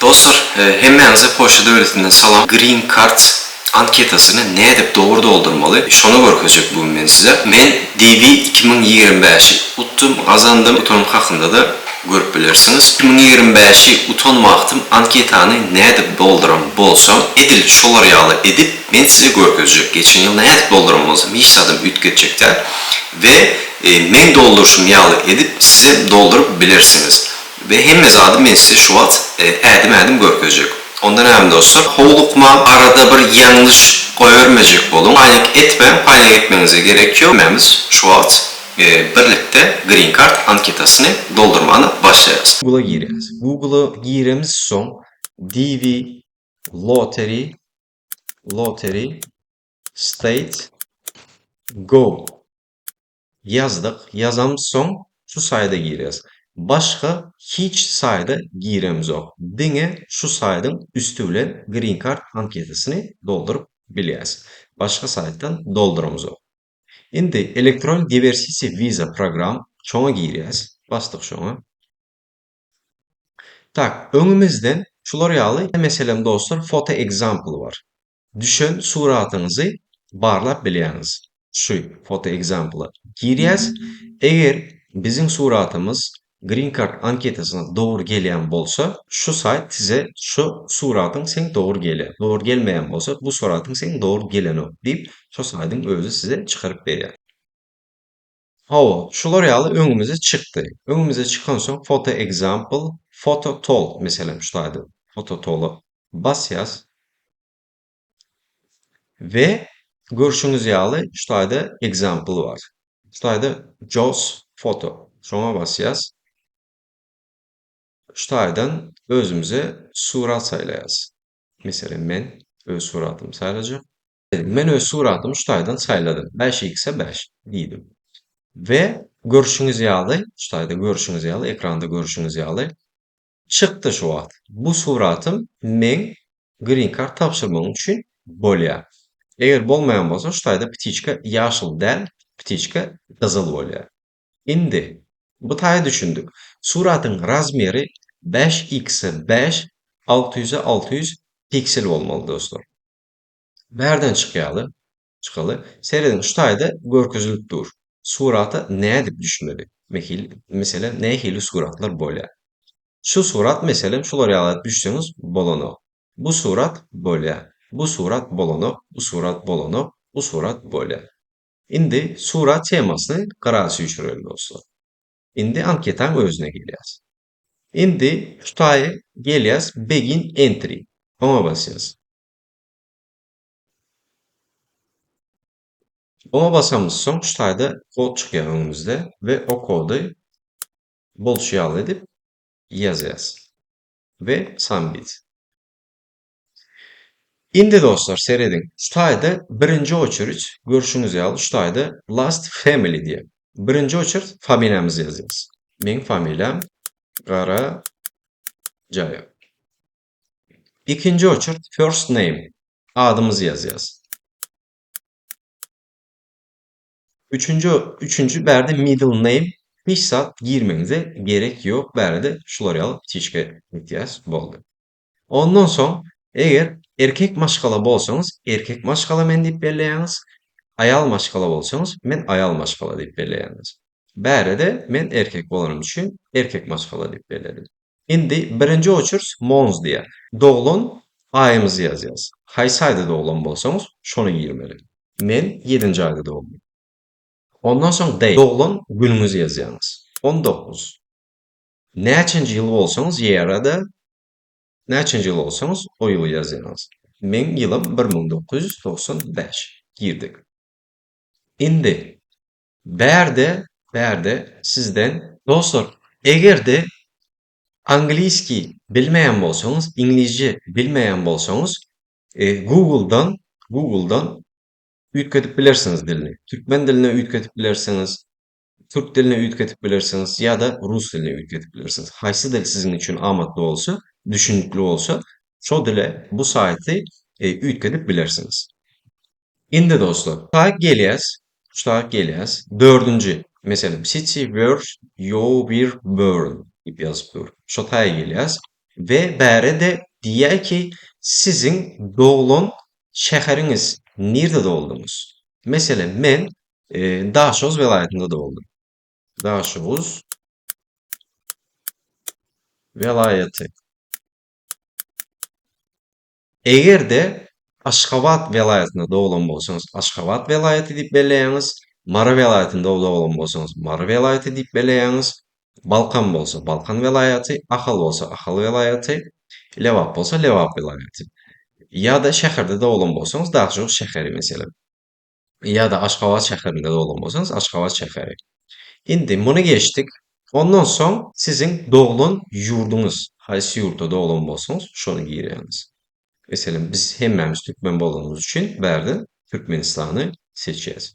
Dostlar, e, hemmenize Poşta Devleti'nden salam. Green Card anketasını ne edip doğru doldurmalı? Şunu görkezecek bu ben size. Ben DV 2025'i uttum, kazandım. Utonum hakkında da görüp bilirsiniz. 2025'i utonmaktım anketanı ne edip dolduram bolsam, edil şolar yağlı edip ben size görkezecek. Geçen yıl ne edip dolduram olsam, hiç adım ütketecekler. Ve e, men dolduruşum yağlı edip size doldurup bilirsiniz. Ve hem zadım ben size şu an e, edim edim görkezecek. Ondan hem dostlar, hovlukma arada bir yanlış koyvermeyecek olun. Paylık etme, paylık etmenize gerekiyor. Memiz şu an e, birlikte Green Card anketasını doldurmanı başlayacağız. Google'a gireceğiz. Google'a giremiz son DV Lottery Lottery State Go yazdık. Yazamız son şu sayede gireceğiz. Başka hiç sayede giremiz yok. Dine şu sayeden üstü bilen Green Card anketasını doldurup bileceğiz. Başka sayeden dolduramız yok. Şimdi elektron diversity visa program çoğuna gireceğiz. Bastık çoğuna. Tak, önümüzden şular yağlı meselem dostlar foto example var. Düşün suratınızı barlap bileyiniz. Şu foto example'a gireceğiz. Eğer bizim suratımız Green Card anketasına doğru gelen bolsa şu sayt size şu suratın sen doğru gelen. Doğru gelmeyen bolsa bu suratın sen doğru gelen o deyip şu saytın özü size çıkarıp veriyor. Hava, şular yağlı önümüze çıktı. Önümüze çıkan son foto example, foto tool mesela şulaydı. Foto tool'u bas yaz. Ve görüşünüz yağlı şulayda example var. Şulayda JAWS foto. Şuna bas yaz. Şutaydan özümüze surat saylayaz. Mesela men öz suratım sayılacak. Men öz suratımı şutaydan sayladım. 5 x'e 5 deydim. Ve görüşünüz yağlı, şutayda görüşünüz yağlı, ekranda görüşünüz yağlı. Çıktı şu an. Bu suratım men green card tapşırmam için bolya. Eğer bolmayan bolsa şutayda pitiçka yaşıl del, pitiçka kızıl bolya. Indi bu tayı düşündük. Suratın razmeri 5x'e 5, 600'e 600 piksel olmalı dostlar. Nereden çıkayalı? Çıkalı. Seyredin şu tayda görközülüp dur. Surata ne edip düşünmeli? Mesela ne hili suratlar böyle. Şu surat mesela şular yalat düşseniz bolono. Bu surat böyle. Bu surat bolono. Bu surat bolono. Bu surat böyle. Indi surat temasını karası uçuruyor dostlar. Indi anketan özüne geleceğiz. Indi şutaya geleceğiz. Begin entry. Ona basacağız. Ona basamız son şutayda kod çıkıyor önümüzde ve o kodu bol şial edip yazacağız. Ve submit. Indi dostlar seyredin. Şutayda birinci oçuruç görüşünüz yalı şutayda last family diye. Birinci oçurt familyamızı yazacağız. Benim familyam Kara Caya. İkinci oçurt first name. Adımızı yazacağız. Üçüncü, üçüncü berde middle name. Saat girmenize gerek yok. Berde şuları alıp tişke ihtiyaç oldu. Ondan sonra eğer erkek maşkala bolsanız erkek maşkala men deyip belirleyiniz. Ayal maşkala bolsanız men ayal maşkala deyip belirleyiniz. Bärede men erkek bolanım üçün erkek maşkala deyip belirledim. Indi birinci uçurs mons diye. Doğulun ayımızı yazacağız. Haysi ayda doğulan bolsanız şunu girmeli. Men 7. ayda doğdum. Ondan sonra day. Doğulan gününüzü yazacağınız. 19. Neçinci yıl olsanız yerada neçinci yıl olsanız o yılı yazacağınız. Men yılım 1995. Girdik. Indi. Berde Berde sizden dostlar eğer de Angliski bilmeyen bolsanız, İngilizce bilmeyen bolsanız e, Google'dan Google'dan ütketip bilirsiniz dilini. Türkmen diline ütketip bilirsiniz. Türk diline ütketip bilirsiniz ya da Rus diline ütketip bilirsiniz. Haysi dil sizin için amatlı olsa, düşünüklü olsa şu dile bu sayeti e, ütketip bilirsiniz. Indi dostlar. Takip geliyaz. Takip geliyaz. Dördüncü. Mesela city where you were born gibi yazıp dur. Şu taya geliyaz. ve bəri də deyək ki, sizin doğulan şəhəriniz nerede doğdunuz? Mesela mən e, Daşoz vilayətində doğdum. Daşoz vilayəti. Eğer de Aşgabat vilayətində doğulan bolsanız, Aşgabat vilayəti deyib beləyəniz. Mara vilayətində doğulan bolsanız, Mara vilayəti deyib beləyəniz. Balkan bolsa, Balkan vilayəti, Axal bolsa, Axal vilayəti, Levap bolsa, Levap vilayəti. Ya da şəhərdə doğulan bolsanız, Daşoz şəhəri məsələn. Ya da Aşgabat şəhərində doğulan bolsanız, Aşgabat şəhəri. İndi bunu geçtik. Ondan sonra sizin doğulan yurdunuz, hansı yurtta doğulan bolsanız, şunu girirsiniz. Mesela biz hemmemiz Türkmen olduğumuz için bəri Türkmenistan'ı seçeceğiz.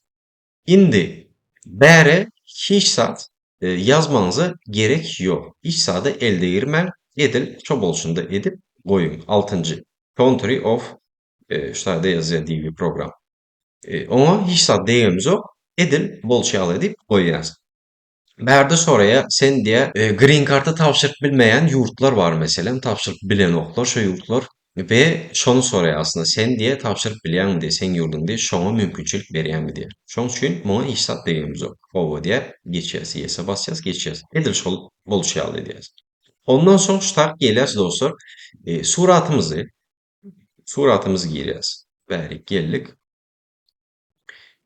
İndi bəri hiç saat e, yazmanıza gerek yok. İç sahada elde girmel edil çok oluşunda edip koyun. 6. Country of e, şurada yazıyor diye program. E, ona hiç saat değerimiz yok. Edil bol şey edip koyacağız. Berde sonraya sen diye e, Green Card'ı tavşırıp bilmeyen yurtlar var mesela. Tavşırıp bilen oklar, şu yurtlar. Ve şonu soraya aslında sen diye tavşırıp bilen diye, sen yurdun diye şona mümkünçülük veren mi diye. Şonun için buna ihsat dediğimiz o. Ovo diye geçeceğiz. Yes'e basacağız, geçeceğiz. Edil şol bol şey edeceğiz. Ondan sonra start geliriz dostlar. E, suratımızı suratımızı gireceğiz. Bəli, geldik.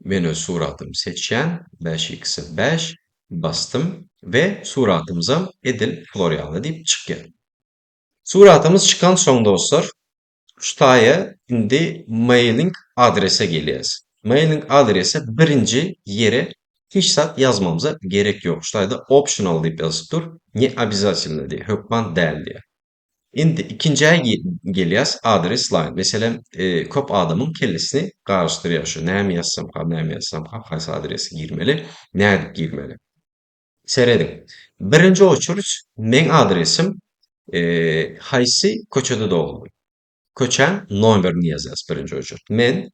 Öz suratımı seçen 5x'i 5 bastım ve suratımıza Edil Florian'la deyip çıkıyor. Suratımız çıkan son dostlar şutaya indi mailing adrese geliyoruz. Mailing adrese birinci yere hiç saat yazmamıza gerek yok. Şutayda optional deyip yazıp dur. Ne обязательно diye. Hökman değil diye. İndi ikinciye geliyoruz adres line. Mesela e, kop adamın kellesini karıştırıyor şu. Ne mi yazsam, ne mi yazsam, hangi adresi girmeli, ne girmeli. Seyredin. Birinci uçuruş men adresim e, haysi Koçada doğuldu. Koçan numarini yazarız birinci uçuruş. Men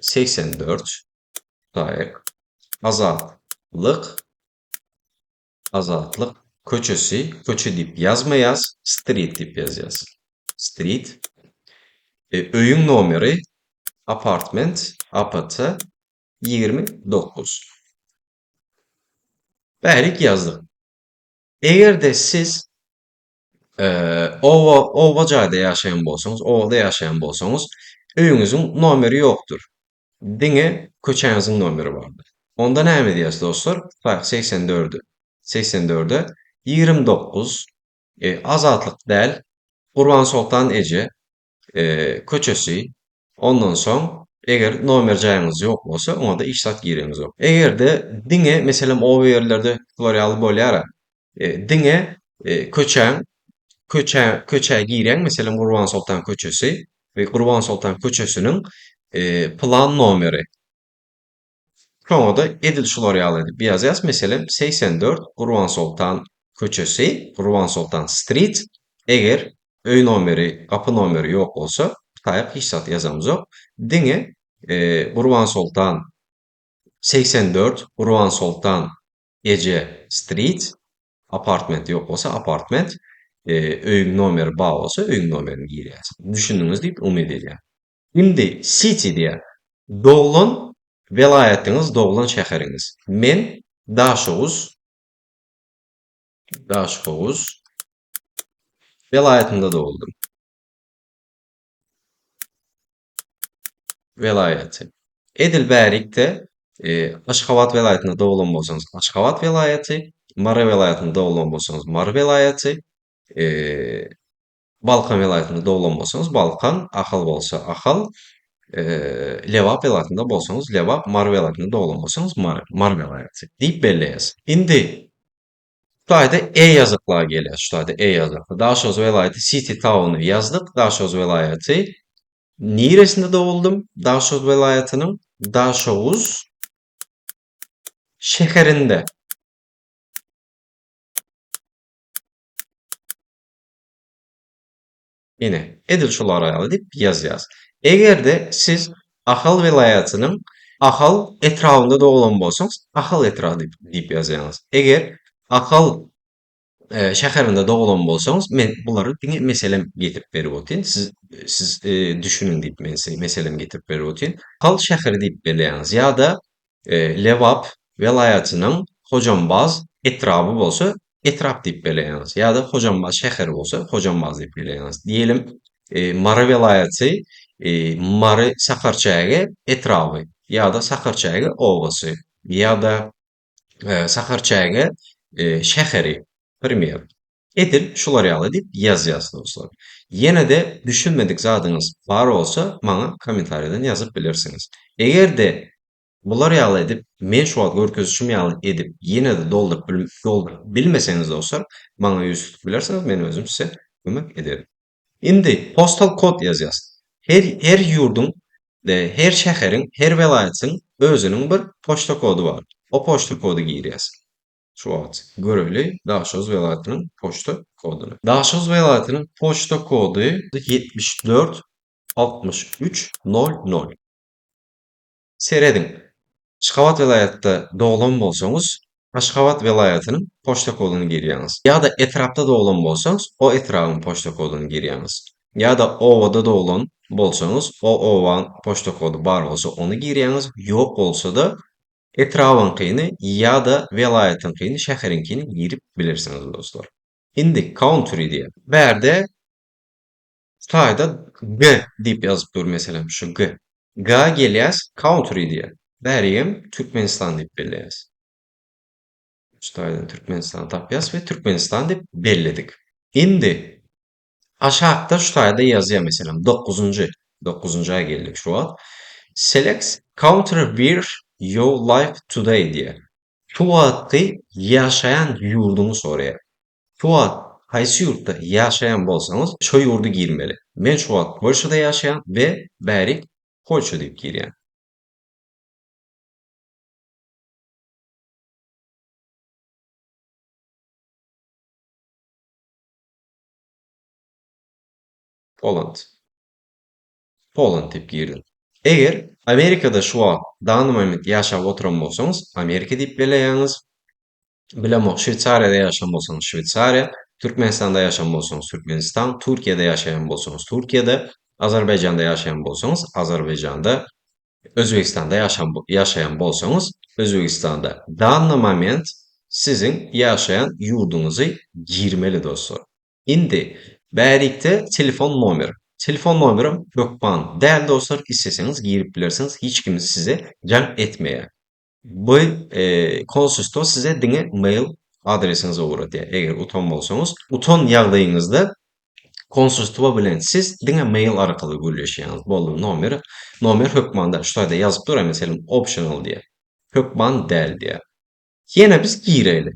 84 dair azatlık azatlık koçusu koçu dip yazmayaz street dip yazacağız. Street e, öyün numara apartment apatı 29 Bəlik yazdık. Eğer de siz e, ova, ova cayda yaşayan bolsanız, ovada yaşayan bolsanız, öyünüzün nomeri yoktur. Dine köçənizin nomeri vardır. Onda nə edəcəyiz dostlar? Bax 84-ü. 84-ə 29 e, azadlıq dəl Qurban Sultan Ece e, köçəsi ondan sonra eğer nomercayınız yok olsa ona da işsat giriniz yok. Eğer de dine mesela o yerlerde L'Oreal bolyara e, dine e, köçen köçe köçe giren mesela Kurban Sultan köçesi ve Kurban Sultan köçesinin e, plan nomeri. Sonra da Edil L'Oreal edip yazacağız. Mesela 84 Kurban Sultan köçesi, Kurban Sultan Street eğer öy nomeri, kapı nomeri yok olsa Tayyip Hissat yazamız yok. Dine e, Urvan Sultan 84 Urvan Sultan Ece Street apartment yok olsa apartment öğün numara bağ olsa öğün numaranı giriyoruz. Düşündünüz deyip umut ediyorum. Şimdi city diye doğulan velayetiniz, doğulan şehiriniz. Men Daşoğuz Daşoğuz velayetinde doğuldum. velayeti. Edilbərlikdə e, Aşxabat vilayətində doğulan bolsanız Aşxabat vilayəti, Mara vilayətində doğulan bolsanız Mara vilayəti, e, Balkan vilayətində doğulan bolsanız Balkan, Axal bolsa Axal, e, Levap vilayətində bolsanız Levap, Mara vilayətində doğulan bolsanız Mara, Mara vilayəti deyib belləyəsiz. İndi Şurada E yazıqlığa gəlir. Şurada E yazıqlı. Daşoz vilayəti City Town'u yazdıq. Daşoz vilayəti Neresinde doğuldum? Daşoz vilayetinin Daşoğuz şehrinde. Yine Edil şuları deyip yaz yaz. Eğer de siz Ahal vilayetinin Ahal etrafında doğulan bolsanız Ahal etrafı deyip, deyip yazacaksınız. Eğer Ahal e, şäherinde dogulany bolsaňyz, men bulary diňe meselem getirip berip otyn. Siz siz e, düşünün diýip men size meselem getirip berip otyn. Kal şäheri diýip belläňiz ýa-da e, Lewap welaýatynyň Hojambaz etrapy bolsa, etrap diýip belläňiz. Ýa-da Hojambaz şäheri bolsa, Hojambaz diýip belläňiz. Diýelim, e, Mara welaýaty e, Mary Sakarçaýaga etrapy ýa-da Sakarçaýaga owgasy ýa-da e, Sakarçaýaga e, şäheri Premier. Edil şular ýaly diýip ýaz ýaz dostlar. Ýene de düşünmedik zadyňyz bar bolsa, maňa kommentariýadan ýazyp bilirsiňiz. Egerde bular ýaly edip, men şu wagt görkezişim ýaly edip, ýene de doldurup bil, doldurup bilmeseňiz dostlar, maňa ýüz tutup bilersiňiz, men özüm size kömek ederim. Indi postal kod ýazýas. Her her ýurdun, e, her şäheriň, her welaýatyň özüniň bir poçta kodu bar. O poçta kodu girýäs. Şu wagt göreli Daşoz welaýatynyň poçta koduny. Daşoz welaýatynyň poçta kodu 74 63 00. Seredin. Aşgabat welaýatda doglan bolsaňyz, Aşgabat welaýatynyň poçta koduny girýäňiz. Ýa-da etrapda doglan bolsaňyz, o etrabyň poçta koduny girýäňiz. Ýa-da owada doglan bolsaňyz, o owaň poçta kodu bar bolsa, ony girýäňiz. Ýok bolsa da etrabyňkyny ýa-da welaýatyňkyny, şäheriňkini girip bilirsiňiz dostlar. Indi country diýip, berde taýda G diýip ýazyp dur meselem şu G. G gelýäs country diýip. Bäriýem Türkmenistan belläýäs. Şu taýdan Türkmenistan tapýas we Türkmenistan diýip belledik. Indi aşagda şu taýda ýazýar meselem 9-njy 9-njyga geldik şu wagt. Select country where you live today diýe. Şu wagty ýaşaýan ýurduňy soraýar. Şu wagt haýsy ýurtda ýaşaýan bolsaňyz, şo ýurdu girmeli. Men şu wagt Polşada ýaşaýan we bäri Polşa diýip girýän. Poland. Poland diýip girdim. Eger Amerikada şu wagt dany moment ýaşap oturan bolsaňyz, Amerika diýip belläýäňiz. Bilemok Şwitsariýada ýaşaýan bolsaňyz Şwitsariýa, Türkmenistanda ýaşaýan bolsaňyz Türkmenistan, Türkiýede ýaşaýan bolsaňyz Türkiýede, Azerbaýjanda ýaşaýan bolsaňyz Azerbaýjanda, Özbekistanda ýaşaýan ýaşaýan bolsaňyz Özbekistanda. Dany moment sizin ýaşaýan ýurduňyzy girmeli dostlar. Indi bärikde telefon nomeri. Telefon nomerim Gökban. Değerli dostlar isteseniz girip bilirsiniz. Hiç kim size can etmeye. Bu e, konsisto size diňe mail adresinize uğradı. Eğer uton bolsaňyz, uton ýagdaýyňyzda konsistowa bilen siz diňe mail arkaly gürleşýäňiz. Boldy nomeri. Nomer Hökmanda şu taýda ýazyp dur, meselem optional diye. Hökman del diye. Ýene biz gireli.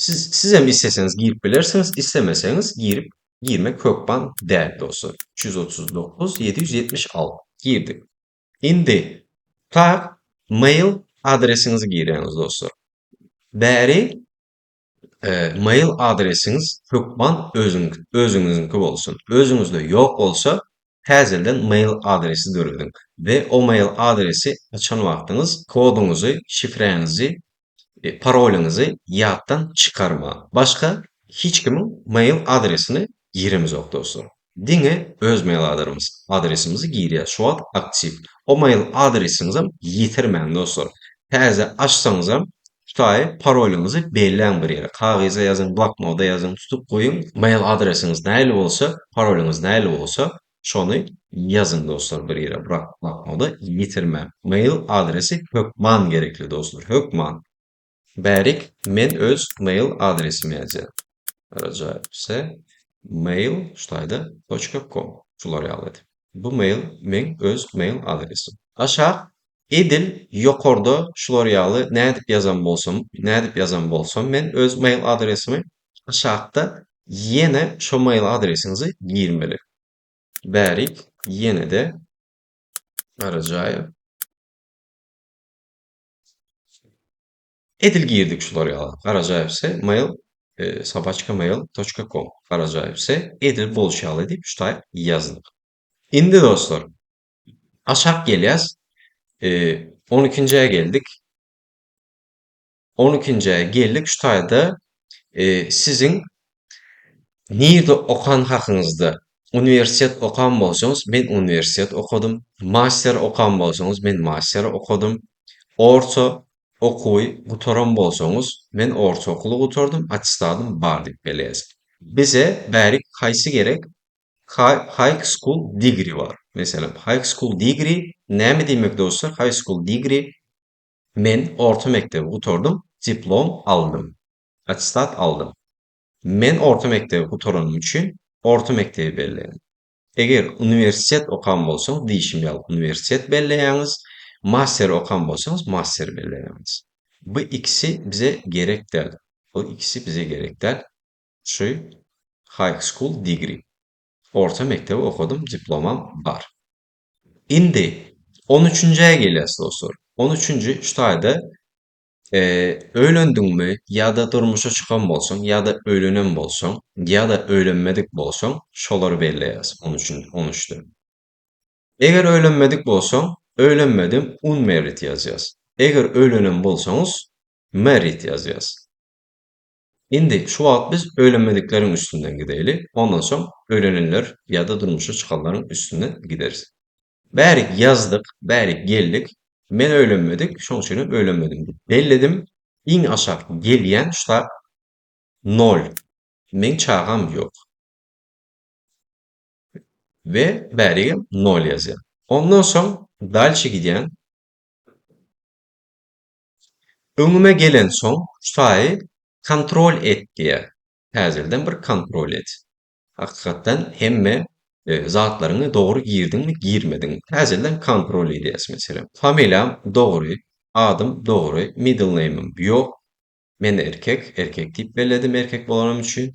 Siz siz hem isteseniz girip bilirsiniz, istemeseniz girip girmek Hökman del dostlar. 339 776 girdik. Indi tak mail adresinizi girýäňiz dostlar. Bäri e, mail adresiniz Hökman özüň özüňizinki bolsun. Özüňizde ýok bolsa, täzelden mail adresi döredin ve o mail adresi açan wagtyňyz koduňuzy, şifreňizi, e, parolanyňyzy ýatdan çykarma. Başga hiç kimin mail adresini giremiz yok dostlar. Diňe öz mail adresimiz, adresimizi girýär. Şu wagt aktiv. O mail adresinizi yitirmeň dostlar. Täze açsaňyzam Şutaý parolanyňyzy belläň bir ýere. Kagyza ýazyň, bloknota ýazyň, tutup goýun. Mail adresiniz näle bolsa, parolanyňyz näle bolsa, şonu ýazyň dostlar bir ýere. Bırak bloknota ýitirmä. Mail adresi Hökman gerekli dostlar. Hökman. Bärik men öz mail adresimi ýazýar. Rajaýpse mail şutaýda .com. Şular ýaly. Bu mail men öz mail adresim. Aşağı Edil ýokarda şular ýaly nädip ýazan bolsam, nädip ýazan bolsam, men öz mail adresimi aşagda ýene şo mail adresiňizi girmeli. Bärik ýene de arajaýy. Edil girdik şular ýaly. Arajaýpse mail e, sabaçkamail.com arajaýpse edil bolşaly diýip şutaý ýazdyk. Indi dostlar, aşak gelýäs. E, 12-njiye geldik. 12-njiye geldik. Şu taýda e, sizin Nerede okan hakkınızda üniversitet okan bolsanız ben üniversitet okudum. Master okan bolsanız ben master okudum. Orta okuy gutoran bolsanız men orta okulu gutordum. Attestadım bar dip belez. Bize bäri kaysı gerek? Hi- High school degree var. Mesela high school degree näme demek dostlar? High school degree men orta mektebi gutordum. Diplom aldım. Attestat aldım. Men orta mektebi gutoranım üçün orta mektebi belleyin. Eger üniversitet okan bolsaňyz, diýişim ýaly üniversitet belleýäňiz, master okan bolsaňyz, master belleýäňiz. Bu ikisi bize gerek däl. Bu ikisi bize gerek däl. Şu high school degree. Orta mektebi okudum, diplomam bar. Indi 13-nje gelýäs dostlar. 13-nji şu taýda Eee, öýlendiňmi ýa-da durmuşa çykan bolsaň, ýa-da öýlenen bolsaň, ýa-da öýlenmedik bolsaň, şolary belleýäs 13 13'te. Eger öýlenmedik bolsaň, öýlenmedim unmarried ýazýas. Eger öýlenen bolsaňyz married ýazýas. Indi şu wagt biz öýlenmedikleriň üstünden gideli, ondan soň öýlenenler ýa-da durmuşa çykanlaryň üstünden gideriz. Bärik yazdık, bärik geldik. Men öýlenmedik, şoň üçin öýlenmedim. Belledim. Iň aşak gelýän şuta 0. Men çağam ýok. Ve bärige 0 ýazýar. Ondan soň dalşy gidýän öňüme gelen soň şutaýy kontrol et diýär. Häzirden bir kontrol et. Hakykatdan hemme e, zatlaryňy dogry girdingmi, girmediňmi? Häzirden kontrol edýäs meselem. Familiýam dogry, adym dogry, middle name'im ýok. Men erkek, erkek diýip belledim erkek bolanam üçin.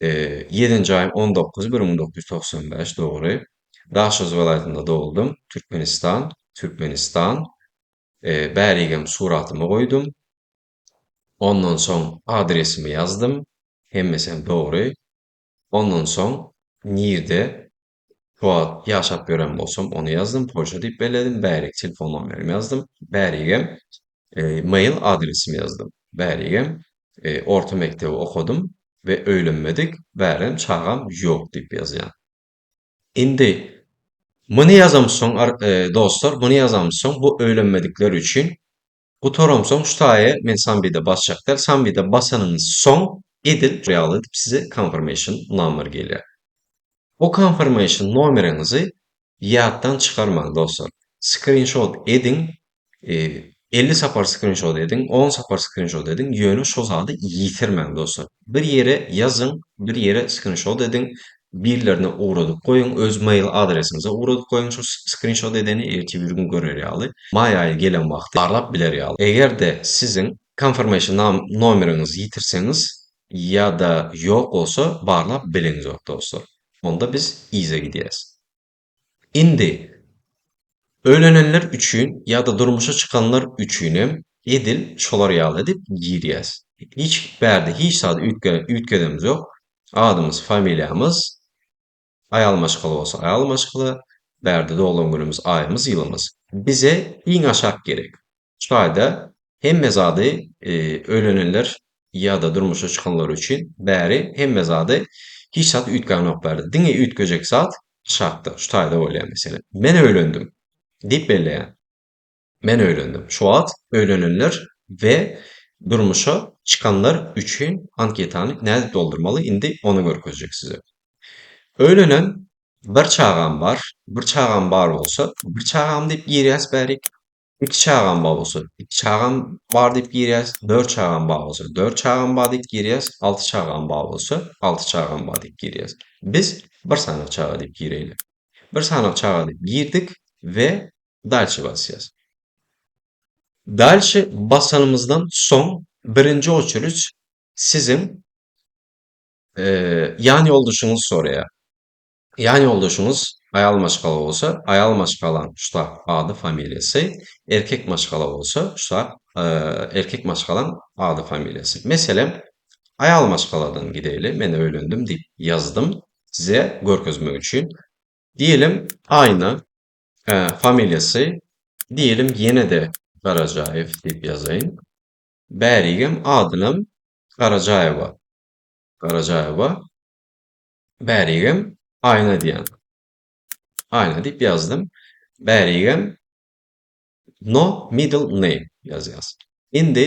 E, 7-nji aýym 19 1995 dogry. Daşoz welaýatynda dowuldum. Türkmenistan, Türkmenistan. E, bärigem suratymy goýdum. Ondan soň adresimi ýazdım. Hemmesem dogry. Ondan soň nirde Şuat ýaşap gören bolsam onu ýazdım. Polşa diýip belledim. Bärik telefon nomerimi ýazdım. Bärige e, mail adresimi ýazdım. Bärige e, orta mektebi okudum ve öýlenmedik. Bärem çağam ýok diýip ýazýan. Indi muny ýazamsoň ar- e, dostlar, muny ýazamsoň bu öýlenmedikler üçin gutoramsoň şutaýy men sambide basjaklar. Sambide basanyňyz soň edil real edip size confirmation number gelýär. O confirmation numaranyňyzy ýatdan çykarmaň dostlar. Screenshot edin, e, 50 sapar screenshot edin, 10 sapar screenshot edin, ýöne şo zady ýitirmeň dostlar. Bir ýere ýazyň, bir ýere screenshot edin, birlerine uğradyp goýun, öz mail adresinize uğradyp goýun şu screenshot edeni erti bir gün görer ýaly. May aýy gelen wagty barlap biler ýaly. Egerde sizin confirmation nam- numaranyňyzy ýitirseňiz ýa-da ýok bolsa barlap biliniz ok dostlar. Onda biz ize gidýäs. Indi öýlenenler üçin ýa-da durmuşa çykanlar üçinem edil şolary ýaly edip girýäs. Hiç bärde hiç zat ütge ütgedimiz ýok. Adymyz, familiýamyz, aýal maşgaly bolsa aýal maşgaly, bärde dowulan günümiz, aýymyz, ýylymyz. Bize iň aşak gerek. Şu aýda hemme zady e, öýlenenler ýa-da durmuşa çykanlar üçin bäri hemme zady hiç zat ütgän ok bärde. Diňe ütgejek zat şartdy. Şu taýda bolýar mesela. Men öýlendim diýip belleýär. Men öýlendim. Şu wagt öýlenenler we durmuşa çykanlar üçin anketany näde doldurmaly? Indi onu görkezjek size. Öýlenen bir çağam bar, bir çağam bar bolsa, bir çağam diýip girýäs bärik. İki çağam bar bolsa, iki çağam bar diýip girýäs. Dört çağam bar bolsa, dört çağam bar diýip girýäs. Altı çağam bar bolsa, altı çağam bar diýip girýäs. Biz bir sanak çağa diýip gireýli. Bir sanak çağa diýip girdik we dalşy basýas. Dalşy basanymyzdan soň birinji oçerit sizin eee ýan ýoldaşyňyz soraýar. Ýan ýoldaşyňyz aýal maşgala bolsa, aýal maşgalan şuta ady, familiýasy, erkek maşgala bolsa, şuta eee erkek maşgalan ady, familiýasy. Meselem aýal maşgaladan gideýli, men öýlendim diýip ýazdım size görkezmek üçin. Diýelim aýna eee familiýasy, diýelim ýene de Garajaev diýip ýazaýyn. Bärigem adynam Garajaewa. Qaracayeva. Bəriyəm ayna deyən. Ayna deyib yazdım. Bəriyəm no middle name yazacağız. İndi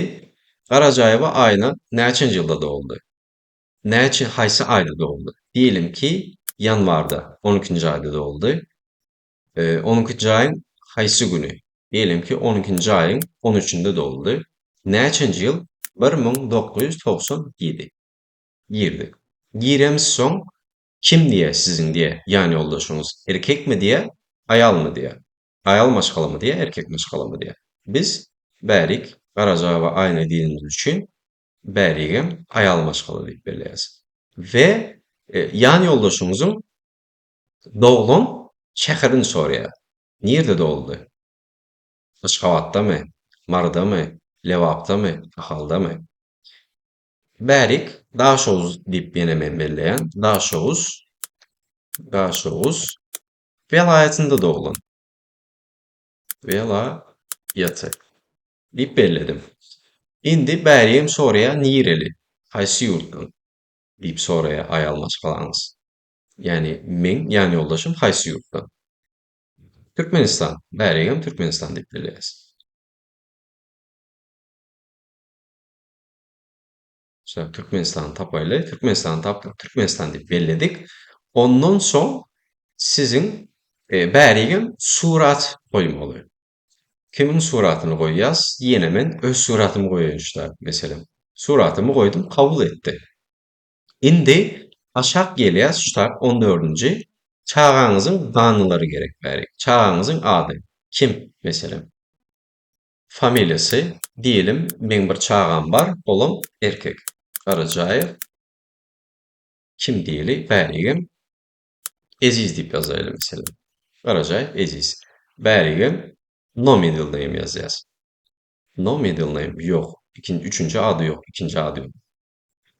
Qaracayeva ayna nəçinci ildə doğuldu? Nəçin hansı ayda doğuldu? Diyelim ki yanvarda 12. ayda doğuldu. Ee, 12. ayın hansı günü? Diyelim ki 12. ayın 13'ünde doğuldu. Nəçinci yıl? 1997. Girdi. Giremiz son kim diye sizin diye yani yoldaşınız erkek mi diye ayal mı diye ayal maşkalı mı diye erkek maşkalı mı diye biz bərik Qaracayeva aynı dilimiz üçün bəriyəm ayal maşkalı deyib beləyəz. Ve e, yan yoldaşımızın doğulun şəhərini soraya. Nerede doğuldu? Aşqabatda mı? Marda mı? Levapda mı? Axalda mı? Bərik Daşoğuz deyib yenə mən beləyən. Daşoğuz Daşoğuz velayətində doğulun. Velayəti deyib bellədim. İndi bəriyim sonraya Nireli, Haysi yurtdan deyib sonraya ayalmaz falanız. Yani men, yani yoldaşım Haysi yurtdan. Türkmenistan, bəriyim Türkmenistan deyib beləyəz. İşte Türkmenistan'ı tapayla Türkmenistan'ı taptık. Türkmenistan deyip belledik. Ondan son sizin e, bəriyim surat koymalı. Kimin suratını koyacağız? Yine ben öz suratımı koyacağım mesela. Suratımı koydum, kabul etti. İndi aşağı geliyaz tutar 14. Çağağınızın danıları gerek bärik. Çağağınızın adı. Kim mesela? Familyası diyelim men bir çağam var, oğlum erkek. Karacayev kim diyeli? Bərigim Eziz deyip yazaylı mesela. Karacayev Eziz. Bərigim no middle name yazacağız. No middle name yok. İkinci, üçüncü adı yok. İkinci adı yok.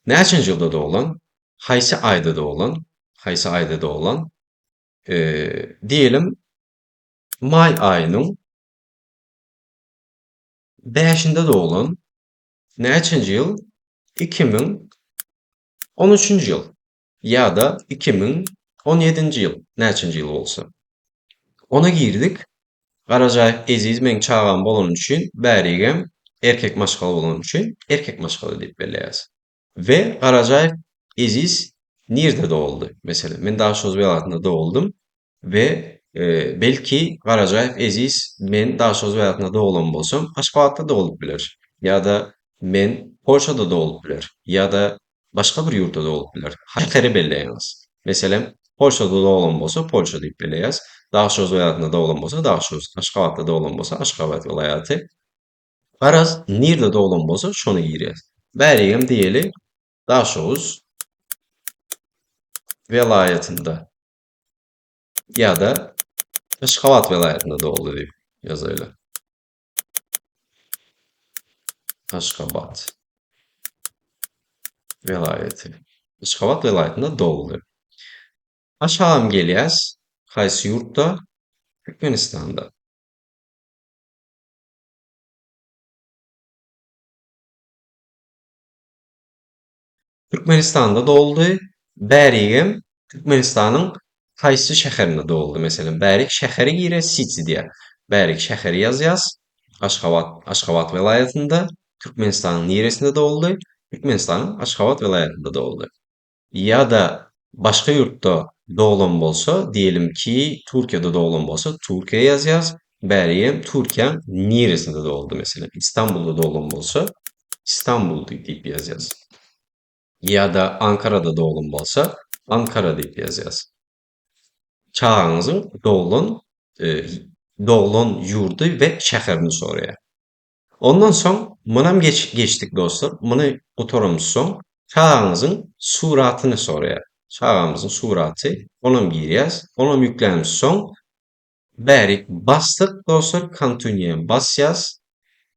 Neçinci yılda doğulan? Haysi ayda doğulan? Haysi ayda doğulan? Ee, diyelim May ayının 5'inde doğulan neçinci yıl? 2013 yıl ya da 2017 yıl neçinci yıl olsa. Ona girdik. Qaracay eziz men çağan bolun üçün bərigəm erkek maşgalı bolun üçün erkek maşgalı deyip beləyəz. Ve Qaracay eziz nerede doğuldu? Mesela ben daha söz velayetinde doğuldum ve e, belki Qaracay eziz men daha söz velayetinde doğulan bolsam Aşgabatda doğulup bilir. Ya da men Polşada doğulup bilir. Ya da başka bir yurtta doğulup bilir. Şəhəri beləyəniz. Mesela Polşada doğulan bolsa Polşa deyip beləyəz. Daşoz vilayətində doğulan bolsa Daşoz, Aşqabatda doğulan bolsa Aşqabat vilayəti. Araz nerede doğulan bolsa şunu giriyoruz. Bəriyəm deyeli Daşoz vilayətində ya da Aşqabat vilayətində doğuldu deyib yazayla. Aşqabat ولایەتی Qışqabaq vilayətinə doğulub. Aşağım Gelyaz, Xaysiyurtda, Türkmənistanda. Türkmənistanda doğuldu. Bəriyim Türkmənistanın qaysı şəhərində doğuldu? Məsələn, Bərik şəhəri yerə City deyə. Bərik şəhəri yazıyaz. Aşxabat, Aşxabat vilayətində, Türkmənistanın neresində doğuldu? Türkmenistan'ın Aşqabat vilayətində doğuldu. Ya da başka yurtta doğulan bolsa, diyelim ki Türkiye'de doğulan bolsa Türkiye yazacağız. Bəriyim Türkiye'nin neresinde doğuldu mesela? İstanbul'da doğulan bolsa İstanbul deyip yazacağız. Ya da Ankara'da doğulan bolsa Ankara deyip yazacağız. Çağınızın doğulan e, doğulan yurdu ve şəhərini soraya. Ondan son mınam geç, geçtik dostlar. Mını oturumuz son. Çağımızın suratını soruyor. Çağımızın suratı. Onum gireceğiz. Onum yüklenimiz son. Berik bastık dostlar. Kantunye basacağız.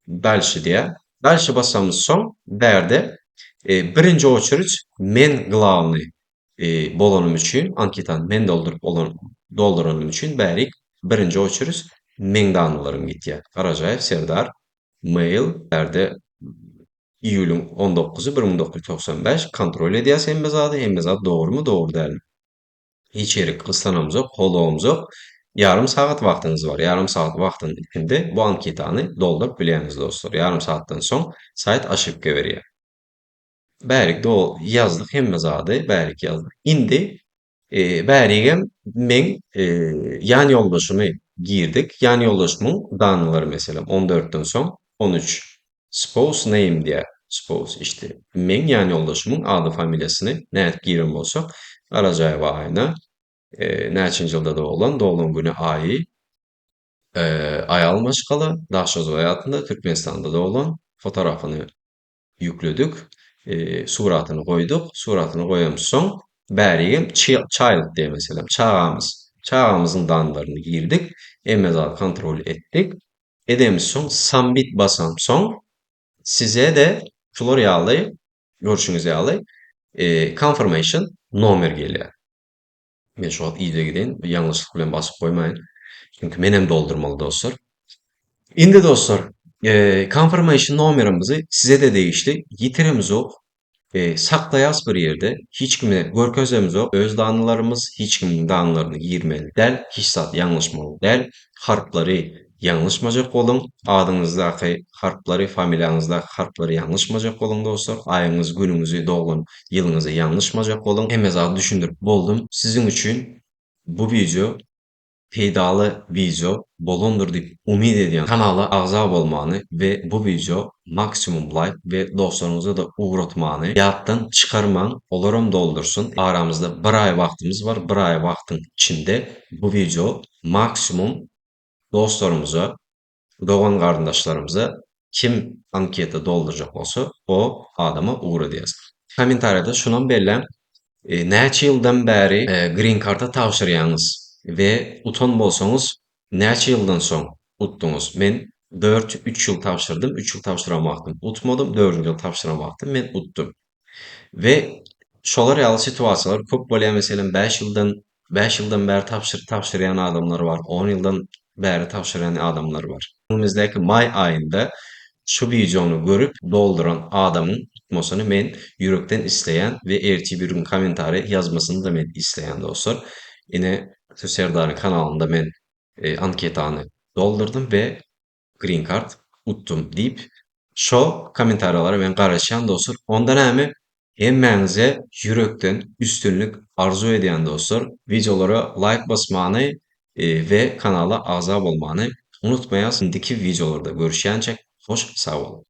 Belşi diye. Belşi basamız son. Berde. E, birinci oçuruç men glavni e, bolonum üçün anketan men doldurup dolduranım üçün berik birinci oçuruç men danılarım gitdi. Karacayev Serdar mail, berde iyulun 19'u 1995 kontrol edýäs hemme zady, hemme zat dogrumy, dogru dälmi. Hiç ýeri kıslanamyz yok, holawymyz yok. Yarım saat wagtyňyz bar. Yarım saat wagtyň içinde bu anketany doldurup bilýäňiz dostlar. Yarım saatdan soň sayt aşypka berýär. Bärik do ýazdyk hemme zady, bärik ýazdyk. Indi e, bärigem men e, ýan ýoldaşymy girdik. Ýan ýoldaşymyň danylary meselem 14-den soň 13 spouse name diye spouse işte men ýan ýoldaşymyň ady familiýasyny näet giren bolsak arajaýy wahyna e, näçinji ýylda doğulan, doğulan güni aýy e, aýal maşgaly, daşoz hayatında Türkmenistanda doğulan fotoğrafını yükledik. E, suratyny goýduk. Suratyny goýamyz soň bärigem child diye meselem çağamyz. Çağamyzyň danlaryny girdik. Emme kontrol etdik. Edemiz submit basam soň size de şular ýaly görüşüňiz ýaly e, confirmation nomer gelýär. Men şu wagt iýde gidin, ýalňyşlyk bilen basyp goýmaýyn. Çünki men hem doldurmaly dostlar. Indi dostlar, e, confirmation nomerimizi size de değişti. Yitirimiz ok. E, saklaýas bir ýerde. Hiç kime görkezemiz ok. Öz danylarymız hiç kimin danylaryny girmeli del. Hiç zat ýalňyşmaly del. Harplary ýalňyşmajak bolun. Adyňyzdaky harplary, familiýaňyzdaky harplary ýalňyşmajak bolun dostlar. Aýyňyz, günüňizi, doğum ýylyňyzy ýalňyşmajak bolun. Hemme zat düşündirip boldum. Sizin üçin bu video peýdaly video bolundur diýip umid edýän kanala agza bolmany we bu video maksimum like we dostlaryňyza da uğratmany ýatdan çykarmaň, olaram doldursun. Aramızda bir ay wagtymyz bar. Bir ay wagtyň içinde bu video maksimum dostlarymyza, dogan garyndaşlarymyza kim anketa doldurjak bolsa, o adama uğur edýäs. Kommentariýada şundan bellän, e, näçe ýyldan bäri e, green card'a tapşyrýaňyz we utan bolsaňyz näçe ýyldan soň utduňyz? Men 4-3 ýyl tapşyrdym, 3 ýyl tapşyramakdym. Utmadym, 4 ýyl tapşyramakdym, men utdum. We şolar ýaly situasiýalar köp bolýar. Meselem 5 ýyldan 5 ýyldan bäri tapşyr tapşyrýan adamlar bar. 10 ýyldan bäri tapşyran adamlar bar. Önümüzdäki may aýynda şu videonu görüp dolduran adamın tutmasını men yürekten isteyen ve erti bir gün yazmasını da men isteyen dostlar. Yine Söserdar'ın kanalında men e, anketany doldurdum ve green card uttum deyip şo komentariýalara men garaşan dostlar. Ondan näme hemmeňize yürekten üstünlük arzu edýän dostlar videolara like basmany e, ve kanala agza bolmany unutmaýas. Indiki videolarda görüşýänçek hoş sağ olun.